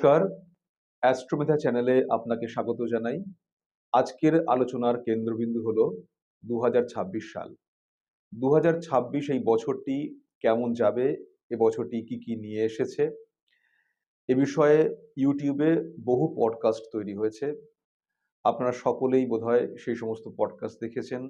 নমস্কার। অ্যাস্ট্রোমেধা চ্যানেলে আপনাকে স্বাগত জানাই। আজকের আলোচনার কেন্দ্রবিন্দু হলো দু সাল। দু হাজার ছাব্বিশ এই বছরটি কেমন যাবে? এ বছরটি কি কি নিয়ে এসেছে? এ বিষয়ে ইউটিউবে বহু পডকাস্ট তৈরি হয়েছে। আপনারা সকলেই বোধহয় সেই সমস্ত পডকাস্ট দেখেছেন।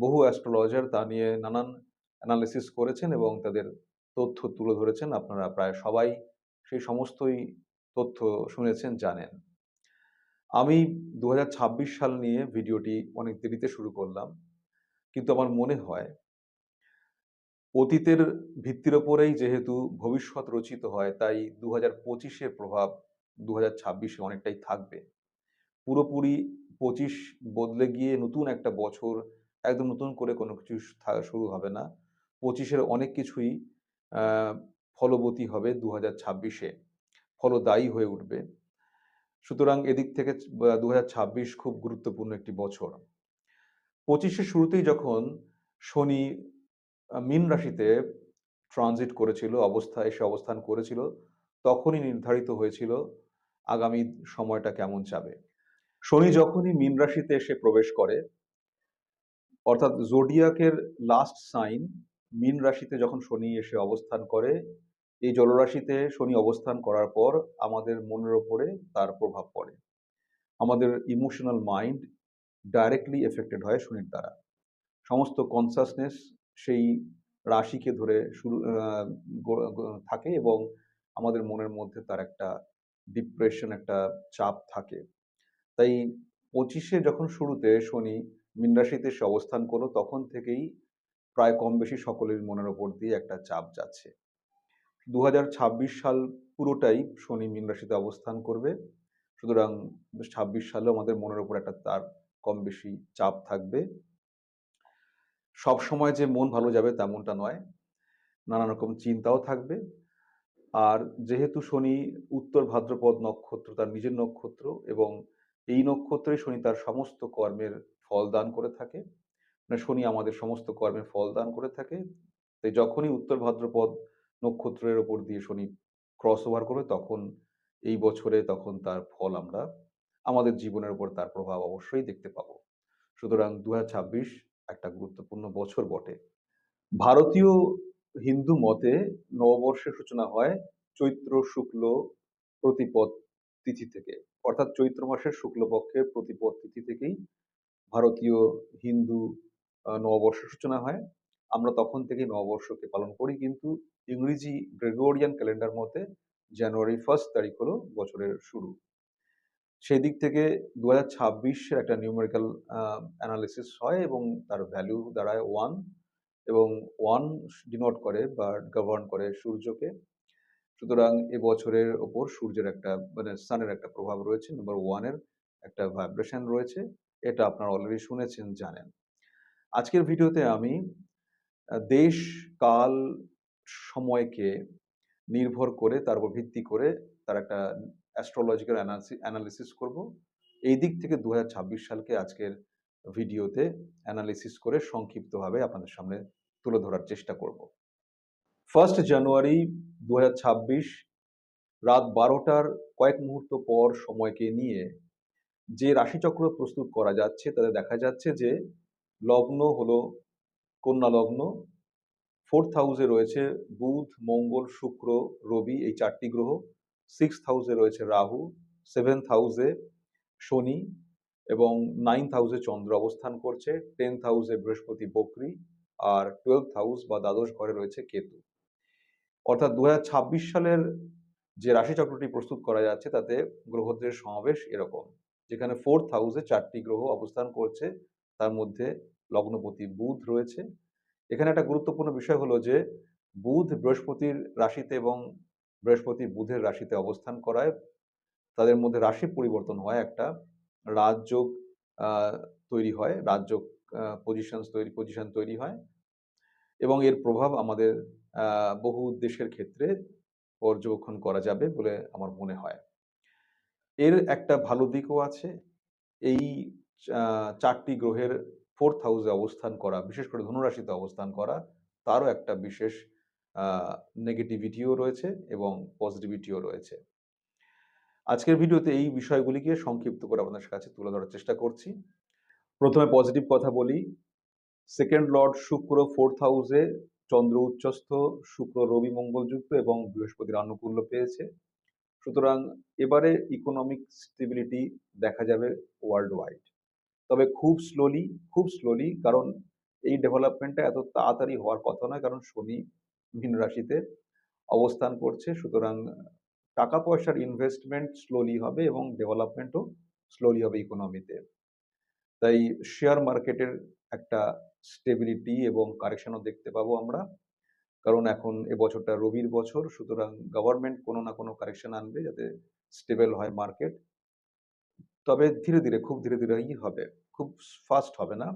বহু অ্যাস্ট্রোলজার তা নিয়ে নানান অ্যানালিসিস করেছেন এবং তাদের তথ্য তুলে ধরেছেন। আপনারা প্রায় সবাই সেই সমস্তই তথ্য শুনেছেন, জানেন। আমি দু হাজার ছাব্বিশ সাল নিয়ে ভিডিওটি অনেক দেরিতে শুরু করলাম, কিন্তু আমার মনে হয়, অতীতের ভিত্তির ওপরেই যেহেতু ভবিষ্যৎ রচিত হয়, তাই দু হাজার পঁচিশের প্রভাব দু হাজার ছাব্বিশে অনেকটাই থাকবে। পুরোপুরি পঁচিশ বদলে গিয়ে নতুন একটা বছর, একদম নতুন করে কোনো কিছু শুরু হবে না। পঁচিশের অনেক কিছুই ফলবতী হবে দু হাজার ছাব্বিশে। ফলদায়ী হয়ে উঠবে। সুতরাং এদিক থেকে দুহাজার ছাব্বিশ খুব গুরুত্বপূর্ণ একটি বছর। পঁচিশের শুরুতেই যখন শনি মিন রাশিতে ট্রানজিট করেছিল অবস্থা এসে অবস্থান করেছিল তখনই নির্ধারিত হয়েছিল আগামী সময়টা কেমন যাবে। শনি যখনই মিন রাশিতে এসে প্রবেশ করে অর্থাৎ জোডিয়াকের লাস্ট সাইন মিন রাশিতে যখন শনি এসে অবস্থান করে এই জলরাশিতে শনি অবস্থান করার পর আমাদের মনের ওপরে তার প্রভাব পড়ে। আমাদের ইমোশনাল মাইন্ড ডাইরেক্টলি এফেক্টেড হয় শনির দ্বারা। সমস্ত কনসাসনেস সেই রাশিকে ধরে শুরু থাকে এবং আমাদের মনের মধ্যে তার একটা ডিপ্রেশন একটা চাপ থাকে। তাই পঁচিশে যখন শুরুতে শনি মিন রাশিতে সে অবস্থান করল, তখন থেকেই প্রায় কম বেশি সকলের মনের ওপর দিয়ে একটা চাপ যাচ্ছে। দু হাজার ছাব্বিশ সাল পুরোটাই শনি মীন রাশিতে অবস্থান করবে। সুতরাং ছাব্বিশ সালেও আমাদের মনের উপর একটা তার কম বেশি চাপ থাকবে। সব সময় যে মন ভালো যাবে তেমনটা নয়। নানা রকম চিন্তাও থাকবে। আর যেহেতু শনি উত্তর ভাদ্রপদ নক্ষত্র, তার নিজের নক্ষত্র এবং এই নক্ষত্রে শনি তার সমস্ত কর্মের ফল দান করে থাকে। মানে শনি আমাদের সমস্ত কর্মের ফল দান করে থাকে। তাই যখনই উত্তর ভাদ্রপদ নক্ষত্রের ওপর দিয়ে শনি ক্রস ওভার করবে তখন এই বছরে তখন তার ফল আমরা আমাদের জীবনের উপর তার প্রভাব অবশ্যই দেখতে পাবো। সুতরাং দু হাজার ছাব্বিশ একটা গুরুত্বপূর্ণ বছর বটে। ভারতীয় হিন্দু মতে নববর্ষের সূচনা হয় চৈত্র শুক্ল প্রতিপদ তিথি থেকে। অর্থাৎ চৈত্র মাসের শুক্লপক্ষের প্রতিপদ তিথি থেকেই ভারতীয় হিন্দু নববর্ষের সূচনা হয়। আমরা তখন থেকে নববর্ষকে পালন করি, কিন্তু ইংরেজি গ্রেগোরিয়ান ক্যালেন্ডার মতে জানুয়ারি ফার্স্ট তারিখ হলো বছরের শুরু। সেই দিক থেকে দু হাজার ছাব্বিশের একটা নিউমেরিক্যাল অ্যানালিসিস হয় এবং তার ভ্যালু দাঁড়ায় ওয়ান এবং ওয়ান ডিনোট করে বা গভর্ন করে সূর্যকে। সুতরাং এবছরের ওপর সূর্যের একটা মানে সানের একটা প্রভাব রয়েছে নাম্বার ওয়ানের একটা ভাইব্রেশন রয়েছে, এটা আপনারা অলরেডি শুনেছেন, জানেন। আজকের ভিডিওতে আমি দেশ, কাল সময়কে নির্ভর করে, তার উপর ভিত্তি করে তার একটা অ্যাস্ট্রোলজিক্যাল অ্যানালিসিস করব। এই দিক থেকে দু হাজার ছাব্বিশ সালকে আজকের ভিডিওতে অ্যানালিসিস করে সংক্ষিপ্তভাবে আপনাদের সামনে তুলে ধরার চেষ্টা করব। ফার্স্ট জানুয়ারি দু হাজার ছাব্বিশ, রাত বারোটার কয়েক মুহূর্ত পর সময়কে নিয়ে যে রাশিচক্র প্রস্তুত করা যাচ্ছে, তাতে দেখা যাচ্ছে যে লগ্ন হলো কন্যা লগ্ন ফোর্থ হাউসে রয়েছে বুধ, মঙ্গল, শুক্র, রবি এই চারটি গ্রহ। সিক্সথ হাউসে রয়েছে রাহু, সেভেন্থ হাউসে শনি এবং নাইন্থ হাউসে চন্দ্র অবস্থান করছে। টেন্থ হাউসে বৃহস্পতি বকরি আর টুয়েলভ হাউস বা দ্বাদশ ঘরে রয়েছে কেতু। অর্থাৎ দু হাজার ছাব্বিশ সালের যে রাশিচক্রটি প্রস্তুত করা যাচ্ছে তাতে গ্রহদের সমাবেশ এরকম, যেখানে ফোর্থ হাউসে চারটি গ্রহ অবস্থান করছে। তার মধ্যে লগ্নপতি বুধ রয়েছে এখানে একটা গুরুত্বপূর্ণ বিষয় হলো যে, বুধ বৃহস্পতির রাশিতে এবং বৃহস্পতি বুধের রাশিতে অবস্থান করায়। তাদের মধ্যে রাশি পরিবর্তন হয় একটা। রাজযোগ তৈরি হয়। রাজযোগ পজিশন তৈরি পজিশন তৈরি হয়। এবং এর প্রভাব আমাদের বহু দেশের ক্ষেত্রে পর্যবেক্ষণ করা যাবে বলে আমার মনে হয়। এর একটা ভালো দিকও আছে। এই চারটি গ্রহের ফোর্থ হাউসে অবস্থান করা, বিশেষ করে ধনুরাশিতে অবস্থান করা, তারও একটা বিশেষ নেগেটিভিটিও রয়েছে এবং পজিটিভিটিও রয়েছে। আজকের ভিডিওতে এই বিষয়গুলিকে সংক্ষিপ্ত করে আপনাদের কাছে তুলে ধরার চেষ্টা করছি। প্রথমে পজিটিভ কথা বলি। সেকেন্ড লর্ড শুক্র ফোর্থ হাউসে চন্দ্র উচ্চস্থ, শুক্র রবি মঙ্গলযুক্ত এবং বৃহস্পতির আনুকূল্য পেয়েছে। সুতরাং এবারে ইকোনমিক স্টেবিলিটি দেখা যাবে ওয়ার্ল্ড ওয়াইড তবে খুব স্লোলি খুব স্লোলি কারণ এই ডেভেলপমেন্টটা এত তাড়াতাড়ি হওয়ার কথা নয়, কারণ শনি মীন রাশিতে অবস্থান করছে। সুতরাং টাকা পয়সার ইনভেস্টমেন্ট স্লোলি হবে এবং ডেভেলপমেন্টও স্লোলি হবে ইকোনমিতে তাই শেয়ার মার্কেটের একটা স্টেবিলিটি এবং কারেকশনও দেখতে পাবো আমরা। কারণ এখন এ বছরটা রবির বছর, সুতরাং গভর্নমেন্ট কোনো না কোনো কারেকশন আনবে যাতে স্টেবল হয় মার্কেট তবে ধীরে ধীরে, খুব ধীরে, ধীরেই হবে। খুব ফাস্ট হবে না,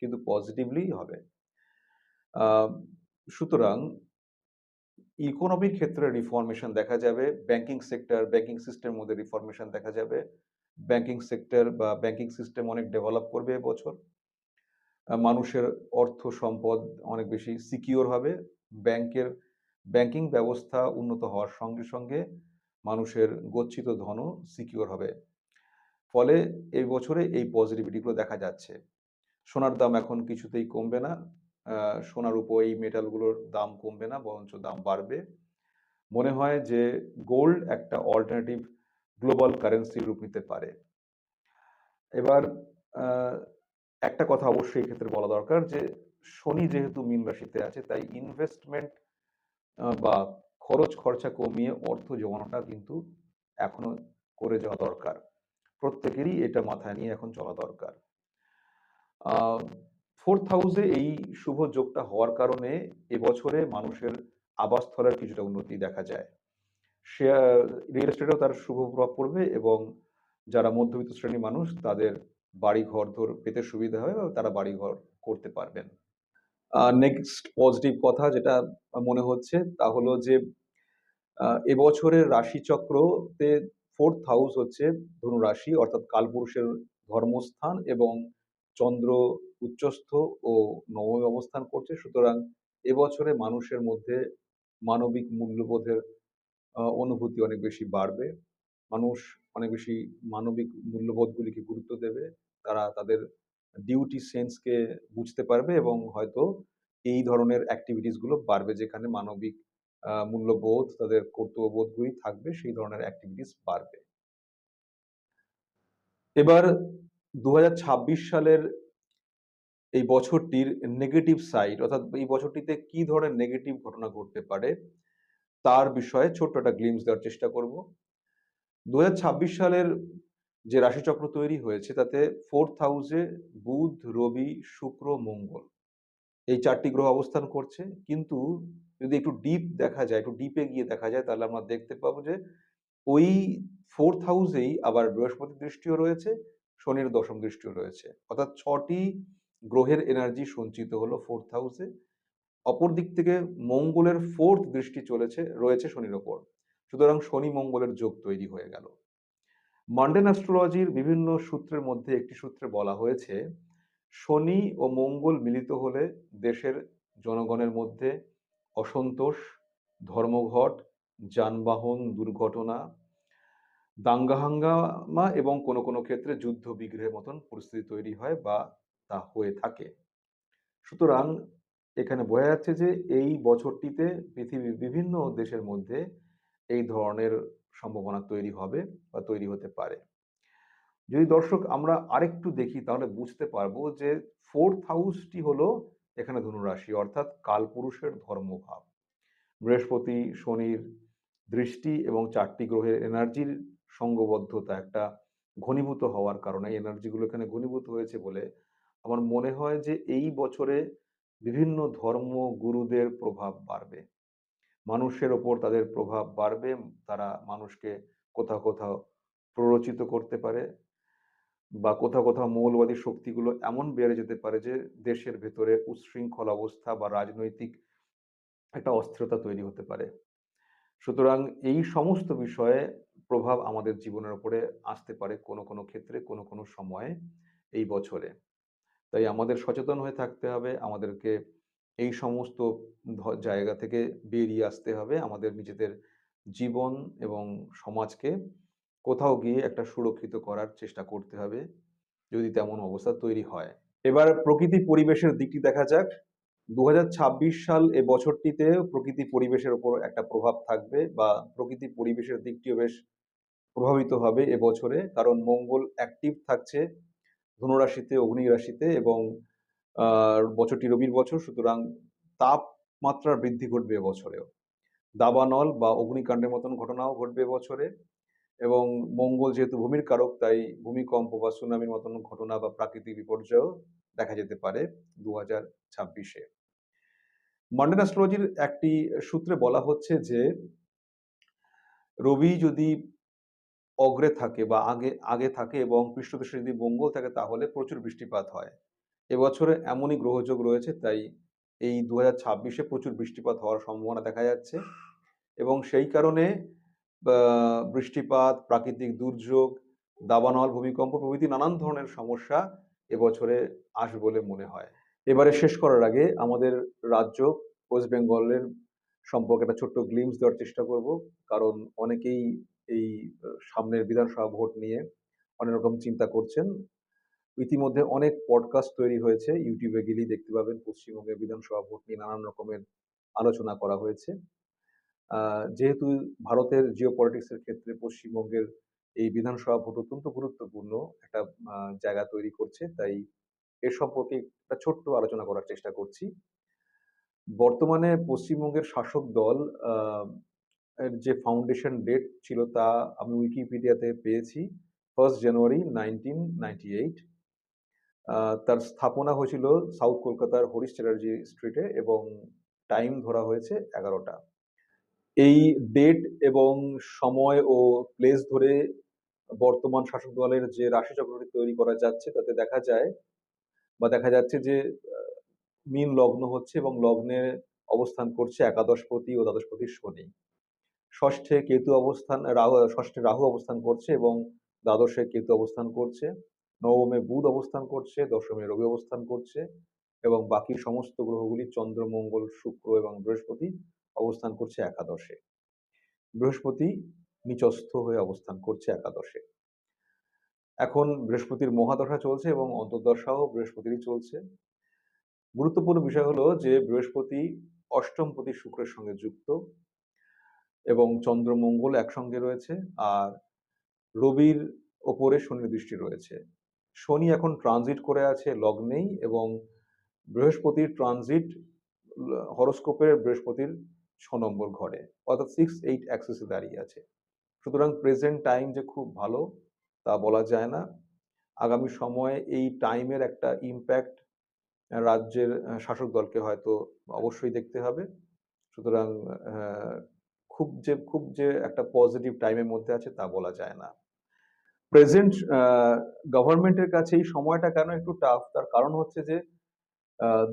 কিন্তু পজিটিভলি হবে। সুতরাং ইকোনমির ক্ষেত্রে রিফরমেশন দেখা যাবে ব্যাংকিং সেক্টর ব্যাংকিং সিস্টেমের মধ্যে রিফরমেশন দেখা যাবে। ব্যাংকিং সেক্টর বা ব্যাংকিং সিস্টেম অনেক ডেভেলপ করবে এবছর। মানুষের অর্থ সম্পদ অনেক বেশি সিকিওর হবে। ব্যাংকের ব্যাংকিং ব্যবস্থা উন্নত হওয়ার সঙ্গে সঙ্গে মানুষের গচ্ছিত ধনও সিকিওর হবে। ফলে এই বছরে এই পজিটিভিটিগুলো দেখা যাচ্ছে। সোনার দাম এখন কিছুতেই কমবে না। সোনার উপর এই মেটালগুলোর দাম কমবে না, বরঞ্চ দাম বাড়বে। মনে হয় যে গোল্ড একটা অল্টারনেটিভ গ্লোবাল কারেন্সি রূপ নিতে পারে। এবার একটা কথা অবশ্যই এক্ষেত্রে বলা দরকার যে, শনি যেহেতু মীন রাশিতে আছে, তাই ইনভেস্টমেন্ট বা খরচ খরচা কমিয়ে অর্থ জমানোটা কিন্তু এখনও করে যাওয়া দরকার। প্রত্যেকেরই এটা মাথায় নিয়ে এখন চলা দরকার। ফোর্থ হাউসে এই শুভ যোগটা হওয়ার কারণে এবছরে মানুষের আবাসস্থলের কিছুটা উন্নতি দেখা যায়। শেয়ার রিয়েল এস্টেটেও তার শুভ প্রভাব পড়বে এবং যারা মধ্যবিত্ত শ্রেণির মানুষ তাদের বাড়ি ঘর ধর পেতে সুবিধা হবে বা তারা বাড়ি ঘর করতে পারবেন। নেক্সট পজিটিভ কথা যেটা মনে হচ্ছে তা হলো যে এবছরের রাশিচক্রতে ফোর্থ হাউস হচ্ছে ধনু রাশি অর্থাৎ কালপুরুষের ধর্মস্থান এবং চন্দ্র উচ্চস্থ ও নবমী অবস্থান করছে। সুতরাং এবছরে মানুষের মধ্যে মানবিক মূল্যবোধের অনুভূতি অনেক বেশি বাড়বে। মানুষ অনেক বেশি মানবিক মূল্যবোধগুলিকে গুরুত্ব দেবে। তারা তাদের ডিউটি সেন্সকে বুঝতে পারবে এবং হয়তো এই ধরনের অ্যাক্টিভিটিসগুলো বাড়বে যেখানে মানবিক মূল্যবোধ, তাদের কর্তব্যবোধগুলি থাকবে, সেই ধরনের অ্যাক্টিভিটিস বাড়বে। এবার দু সালের এই বছরটির নেগেটিভ সাইড অর্থাৎ এই বছরটিতে কি ধরনের নেগেটিভ ঘটনা ঘটতে পারে, তার বিষয়ে ছোট্ট একটা গ্লিমস দেওয়ার চেষ্টা করব। দু হাজার ছাব্বিশ সালের যে রাশিচক্র তৈরি হয়েছে, তাতে ফোর্থ হাউসে বুধ, রবি, শুক্র, মঙ্গল এই চারটি গ্রহ অবস্থান করছে। কিন্তু যদি একটু ডিপ দেখা যায়, একটু ডিপে গিয়ে দেখা যায়, তাহলে আমরা দেখতে পাবো যে ওই ফোর্থ হাউসেই আবার বৃহস্পতি দৃষ্টিও রয়েছে, শনির দশম দৃষ্টিও রয়েছে। অর্থাৎ ছটি গ্রহের এনার্জি সঞ্চিত হলো ফোর্থ হাউসে অপর দিক থেকে মঙ্গলের ফোর্থ দৃষ্টি চলেছে, রয়েছে শনির ওপর। সুতরাং শনি মঙ্গলের যোগ তৈরি হয়ে গেল। মান্ডেন অ্যাস্ট্রোলজির বিভিন্ন সূত্রের মধ্যে একটি সূত্রে বলা হয়েছে, শনি ও মঙ্গল মিলিত হলে দেশের জনগণের মধ্যে অসন্তোষ, ধর্মঘট, যানবাহন দুর্ঘটনা দাঙ্গা হাঙ্গামা এবং কোনো কোনো ক্ষেত্রে যুদ্ধ বিগ্রহের মতন পরিস্থিতি তৈরি হয় বা তা হয়ে থাকে। সুতরাং এখানে বোঝা যাচ্ছে যে এই বছরটিতে পৃথিবীর বিভিন্ন দেশের মধ্যে এই ধরনের সম্ভাবনা তৈরি হবে বা তৈরি হতে পারে। যদি দর্শক আমরা আরেকটু দেখি তাহলে বুঝতে পারব যে ফোর্থ হাউসটি হলো এখানে ধনুরাশি, অর্থাৎ কালপুরুষের ধর্মভাব। বৃহস্পতি, শনির দৃষ্টি এবং চারটি গ্রহের এনার্জির সঙ্গবদ্ধতা একটা ঘনীভূত হওয়ার কারণে এনার্জিগুলো এখানে ঘনীভূত হয়েছে বলে আমার মনে হয় যে এই বছরে বিভিন্ন ধর্ম গুরুদের প্রভাব বাড়বে। মানুষের ওপর তাদের প্রভাব বাড়বে, তারা মানুষকে কোথাও কোথাও প্ররোচিত করতে পারে। বা কোথাও কোথাও মৌলবাদী শক্তিগুলো এমন বেড়ে যেতে পারে যে দেশের ভেতরে উচ্ছৃঙ্খল অবস্থা বা রাজনৈতিক একটা অস্থিরতা তৈরি হতে পারে। সুতরাং এই সমস্ত বিষয়ে প্রভাব আমাদের জীবনের উপরে আসতে পারে কোনো কোনো ক্ষেত্রে, কোনো কোনো সময়ে এই বছরে। তাই আমাদের সচেতন হয়ে থাকতে হবে, আমাদেরকে এই সমস্ত জায়গা থেকে বেরিয়ে আসতে হবে, আমাদের নিজেদের জীবন এবং সমাজকে কোথাও গিয়ে একটা সুরক্ষিত করার চেষ্টা করতে হবে, যদি তেমন অবস্থা তৈরি হয়। এবার প্রকৃতি পরিবেশের দিকটি দেখা যাক। দু হাজার ছাব্বিশ সাল এ বছরটিতে প্রকৃতি পরিবেশের উপর একটা প্রভাব থাকবে বা প্রকৃতি পরিবেশের দিকটিও বেশ প্রভাবিত হবে এবছরে কারণ মঙ্গল অ্যাক্টিভ থাকছে ধনুরাশিতে অগ্নি রাশিতে এবং বছরটি রবির বছর। সুতরাং তাপমাত্রার বৃদ্ধি ঘটবে এবছরেও দাবানল বা অগ্নিকাণ্ডের মতন ঘটনাও ঘটবে এবছরে এবং মঙ্গল যেহেতু ভূমির কারক, তাই ভূমিকম্প বা সুনামির মতন ঘটনা বা প্রাকৃতিক বিপর্যয়ও দেখা যেতে পারে দু হাজার ছাব্বিশে। মান্ডেন অ্যাস্ট্রোলজির একটি সূত্রে বলা হচ্ছে যে, রবি যদি অগ্রে থাকে বা আগে আগে থাকে এবং পৃষ্ঠদেশে যদি মঙ্গল থাকে, তাহলে প্রচুর বৃষ্টিপাত হয়। এবছরে এমনই গ্রহযোগ রয়েছে, তাই এই দু হাজার ছাব্বিশে প্রচুর বৃষ্টিপাত হওয়ার সম্ভাবনা দেখা যাচ্ছে এবং সেই কারণে বৃষ্টিপাত, প্রাকৃতিক দুর্যোগ, দাবানল, ভূমিকম্প প্রভৃতি নানান ধরনের সমস্যা এবছরে আসবে বলে মনে হয়। এবারে শেষ করার আগে আমাদের রাজ্য ওয়েস্ট বেঙ্গলের সম্পর্কে একটা ছোট্ট গ্লিমস দেওয়ার চেষ্টা করব। কারণ অনেকেই এই সামনের বিধানসভা ভোট নিয়ে অনেক রকম চিন্তা করছেন। ইতিমধ্যে অনেক পডকাস্ট তৈরি হয়েছে। ইউটিউবে গেলেই দেখতে পাবেন পশ্চিমবঙ্গের বিধানসভা ভোট নিয়ে নানান রকমের আলোচনা করা হয়েছে। যেহেতু ভারতের জিও পলিটিক্সের ক্ষেত্রে পশ্চিমবঙ্গের এই বিধানসভা ভোট অত্যন্ত গুরুত্বপূর্ণ একটা জায়গা তৈরি করছে। তাই এ সম্পর্কে একটা ছোট্ট আলোচনা করার চেষ্টা করছি। বর্তমানে পশ্চিমবঙ্গের শাসক দল যে ফাউন্ডেশন ডেট ছিল তা আমি উইকিপিডিয়াতে পেয়েছি first January nineteen ninety eight তার স্থাপনা হয়েছিল সাউথ কলকাতার হরিশ চ্যাটার্জি স্ট্রিটে এবং টাইম ধরা হয়েছে এগারোটা। এই ডেট এবং সময় ও প্লেস ধরে বর্তমান শাসক দলের যে রাশিচক্রটি তৈরি করা যাচ্ছে, তাতে দেখা যায় বা দেখা যাচ্ছে যে মীন লগ্ন হচ্ছে এবং লগ্নে অবস্থান করছে একাদশপতি ও দ্বাদশপতি শনি। ষষ্ঠে কেতু অবস্থান, রাহু, ষষ্ঠে রাহু অবস্থান করছে এবং দ্বাদশে কেতু অবস্থান করছে। নবমে বুধ অবস্থান করছে, দশমে রবি অবস্থান করছে এবং বাকি সমস্ত গ্রহগুলি চন্দ্র, মঙ্গল, শুক্র এবং বৃহস্পতি অবস্থান করছে একাদশে। বৃহস্পতি নিচস্থ হয়ে অবস্থান করছে একাদশে। এখন বৃহস্পতির মহাদশা চলছে এবং অন্তর্দশাও বৃহস্পতিরই চলছে। গুরুত্বপূর্ণ বিষয় হলো যে, বৃহস্পতি অষ্টমপতি শুক্রের সঙ্গে যুক্ত এবং চন্দ্র মঙ্গল একসঙ্গে রয়েছে আর রবির ওপরে শনির দৃষ্টি রয়েছে। শনি এখন ট্রানজিট করে আছে লগ্নেই এবং বৃহস্পতির ট্রানজিট হরস্কোপের বৃহস্পতির ছ নম্বর ঘরে, অর্থাৎ সিক্স এইট অ্যাক্সেসে দাঁড়িয়ে আছে। সুতরাং প্রেজেন্ট টাইম যে খুব ভালো, তা বলা যায় না। আগামী সময়ে এই টাইমের একটা ইম্প্যাক্ট রাজ্যের শাসক দলকে হয়তো অবশ্যই দেখতে হবে। সুতরাং খুব যে খুব যে একটা পজিটিভ টাইমের মধ্যে আছে তা বলা যায় না। প্রেজেন্ট গভর্নমেন্টের কাছে এই সময়টা কেন একটু টাফ তার কারণ হচ্ছে যে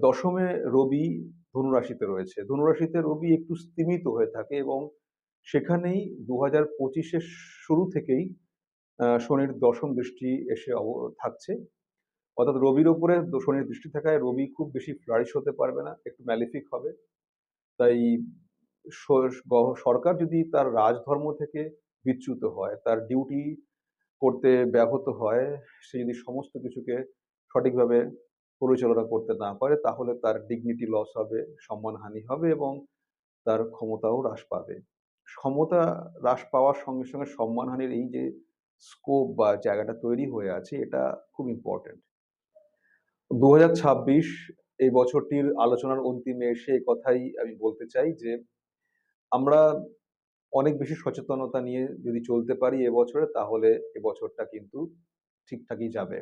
দশমে রবি ধনুরাশিতে রয়েছে। ধনুরাশিতে রবি একটু স্তিমিত হয়ে থাকে এবং সেখানেই দু হাজার পঁচিশের শুরু থেকেই শনির দশম দৃষ্টি এসে থাকছে। অর্থাৎ রবির ওপরে শনির দৃষ্টি থাকায় রবি খুব বেশি ফ্লারিশ হতে পারবে না, একটু ম্যালিফিক হবে। তাই সরকার যদি তার রাজধর্ম থেকে বিচ্যুত হয়, তার ডিউটি করতে ব্যাহত হয়, সে যদি সমস্ত কিছুকে সঠিকভাবে পরিচালনা করতে না পারে, তাহলে তার ডিগনিটি লস হবে, সম্মানহানি হবে এবং তার ক্ষমতাও হ্রাস পাবে। ক্ষমতা হ্রাস পাওয়ার সঙ্গে সঙ্গে সম্মানহানির এই যে স্কোপ বা জায়গাটা তৈরি হয়ে আছে, এটা খুব ইম্পর্টেন্ট দু হাজার ছাব্বিশ এই বছরটির আলোচনার অন্তিমে এসে কথাই আমি বলতে চাই যে, আমরা অনেক বেশি সচেতনতা নিয়ে যদি চলতে পারি এবছরে তাহলে এবছরটা কিন্তু ঠিকঠাকই যাবে।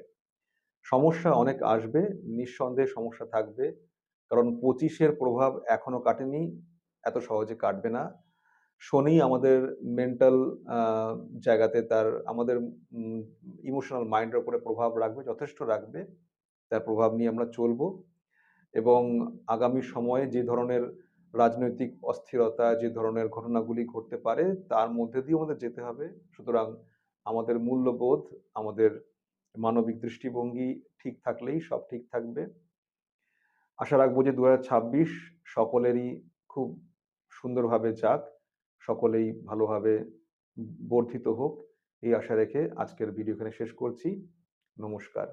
সমস্যা অনেক আসবে, নিঃসন্দেহে সমস্যা থাকবে। কারণ পঁচিশের প্রভাব এখনও কাটেনি, এত সহজে কাটবে না। শনি আমাদের মেন্টাল জায়গাতে তার, আমাদের ইমোশনাল মাইন্ডের উপরে প্রভাব রাখবে, যথেষ্ট রাখবে। তার প্রভাব নিয়ে আমরা চলবো এবং আগামী সময়ে যে ধরনের রাজনৈতিক অস্থিরতা, যে ধরনের ঘটনাগুলি ঘটতে পারে, তার মধ্যে দিয়ে আমাদের যেতে হবে। সুতরাং আমাদের মূল্যবোধ, আমাদের মানবিক দৃষ্টিভঙ্গি ঠিক থাকলেই সব ঠিক থাকবে। আশা রাখব যে দু হাজার ছাব্বিশ সকলেরই খুব সুন্দরভাবে যাক, সকলেই ভালোভাবে বর্ধিত হোক, এই আশা রেখে আজকের ভিডিও এখানে শেষ করছি। নমস্কার।